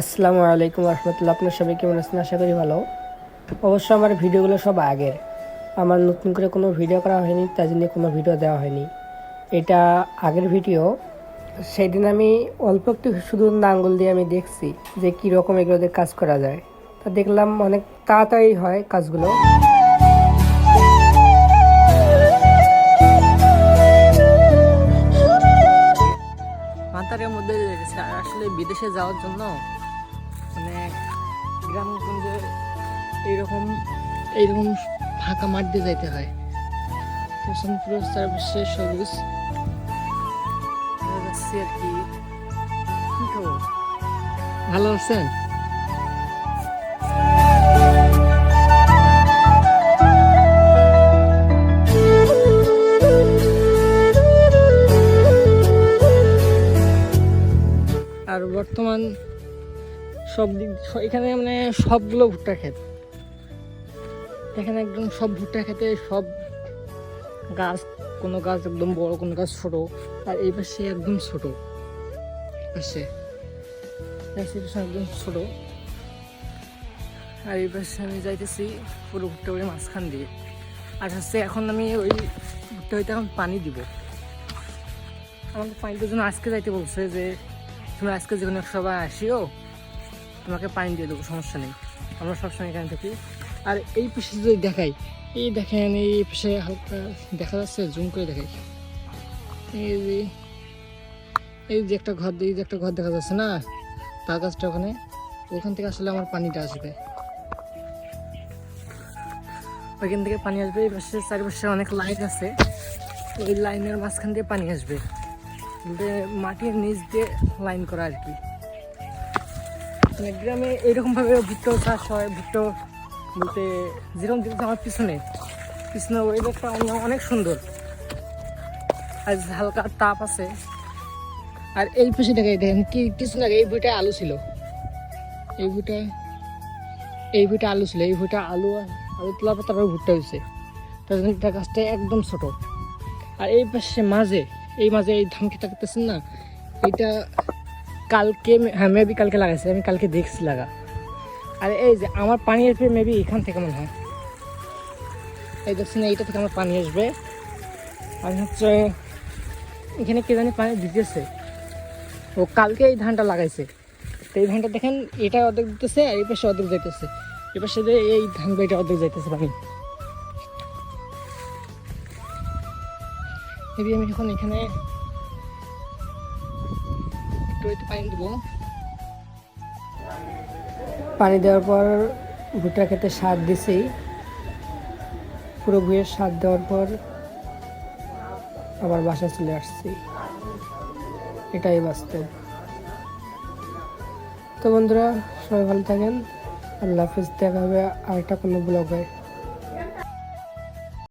আসসালামু আলাইকুম রহমতুল্লাহ। আপনার সবাই কেমন আছেন? আশা করি ভালো। অবশ্য আমার ভিডিওগুলো সব আগের। আমার নতুন করে কোনো ভিডিও করা হয়নি তার জন্য কোনো ভিডিও দেওয়া হয়নি। এটা আগের ভিডিও। সেদিন আমি অল্প একটু শুধু নাঙ্গল দিয়ে আমি দেখছি যে কী রকম কাজ করা যায়। তা দেখলাম অনেক তাড়াতাড়ি হয় কাজগুলো। মধ্যে আসলে বিদেশে যাওয়ার জন্য মানে গ্রাম গ্রামগঞ্জে এইরকম এইরকম ফাঁকা মাঠ দিয়ে যাইতে হয়। পেছন পুরো চারপাশে সবুজ। যাচ্ছে আর কি। ভালো আছেন? আর বর্তমান সব দিক এখানে মানে সবগুলো ভুট্টা ক্ষেত। এখানে একদম সব ভুট্টা খেতে সব গাছ, কোনো গাছ একদম বড়, কোনো গাছ ছোট, আর এই পাশে একদম ছোট। পাশে। একদম ছোট। আর এই পাশে আমি যাইতেছি পুরো ভুট্টা করে মাঝখান দিয়ে। আর হচ্ছে এখন আমি ওই ভুট্টা হইতে এখন পানি দিব। আমাকে পানিটার জন্য আজকে যাইতে বলছে যে তুমি আজকে যে কোনো সবাই আসিও। তোমাকে পানি দিয়ে দেবো, সমস্যা নেই। আমরা সবসময় এখানে থাকি। আর এই পাশে যদি দেখাই, এই দেখেন, এই পাশে হালকা দেখা যাচ্ছে, জুম করে দেখাই। এই যে এই যে একটা ঘর, এই যে একটা ঘর দেখা যাচ্ছে না? তার গাছটা ওখানে, ওখান থেকে আসলে আমার পানিটা আসবে। ওইখান থেকে পানি আসবে, এই পাশে চারিপাশে অনেক লাইন আছে। ওই লাইনের মাঝখান দিয়ে পানি আসবে। মাটির নিচ দিয়ে লাইন করা আর কি। মানে গ্রামে এইরকমভাবে ভুট্টো চাষ হয় ভুট্টো বলতে যেরকম দেখতে আমার পিছনে পিছনে ওয়েদারটা অনেক সুন্দর। আজ হালকা তাপ আছে। আর এই পাশে দেখে দেখেন কিছু আগে এই বইটা আলু ছিল। এই বইটা এই বইটা আলু ছিল, এই বইটা আলু আলু তোলার পর তারপরে ভুট্টা হয়েছে তার জন্য এটা গাছটা একদম ছোট। আর এই পাশে মাঝে, এই মাঝে এই ধান খেতে না এটা কালকে হ্যাঁ মেবি কালকে লাগাইছে, আমি কালকে দেখছি লাগা। আর এই যে আমার পানি আসবে মেবি এখান থেকে মনে হয়। এই দেখছি না এইটা থেকে আমার পানি আসবে। আর হচ্ছে, এখানে কে জানি পানি দিতেছে। ও কালকে এই ধানটা লাগাইছে। তো এই ধানটা দেখেন, এটা অর্ধেক দিতেছে আর এই পাশে অর্ধেক যাইতেছে। এই পাশে এই ধান বাড়িটা অর্ধেক যাইতেছে পানি। মেবি আমি এখন এখানে পানি দেওয়ার পর ভুট্টা খেতে সার দিছি। পুরো ভুঁয়ের সার দেওয়ার পর আবার বাসা চলে আসছি। এটাই বাস্তব। তো বন্ধুরা, সবাই ভালো থাকেন। আল্লাহ হাফিজ। দেখা হবে আরেকটা কোনো ব্লগে।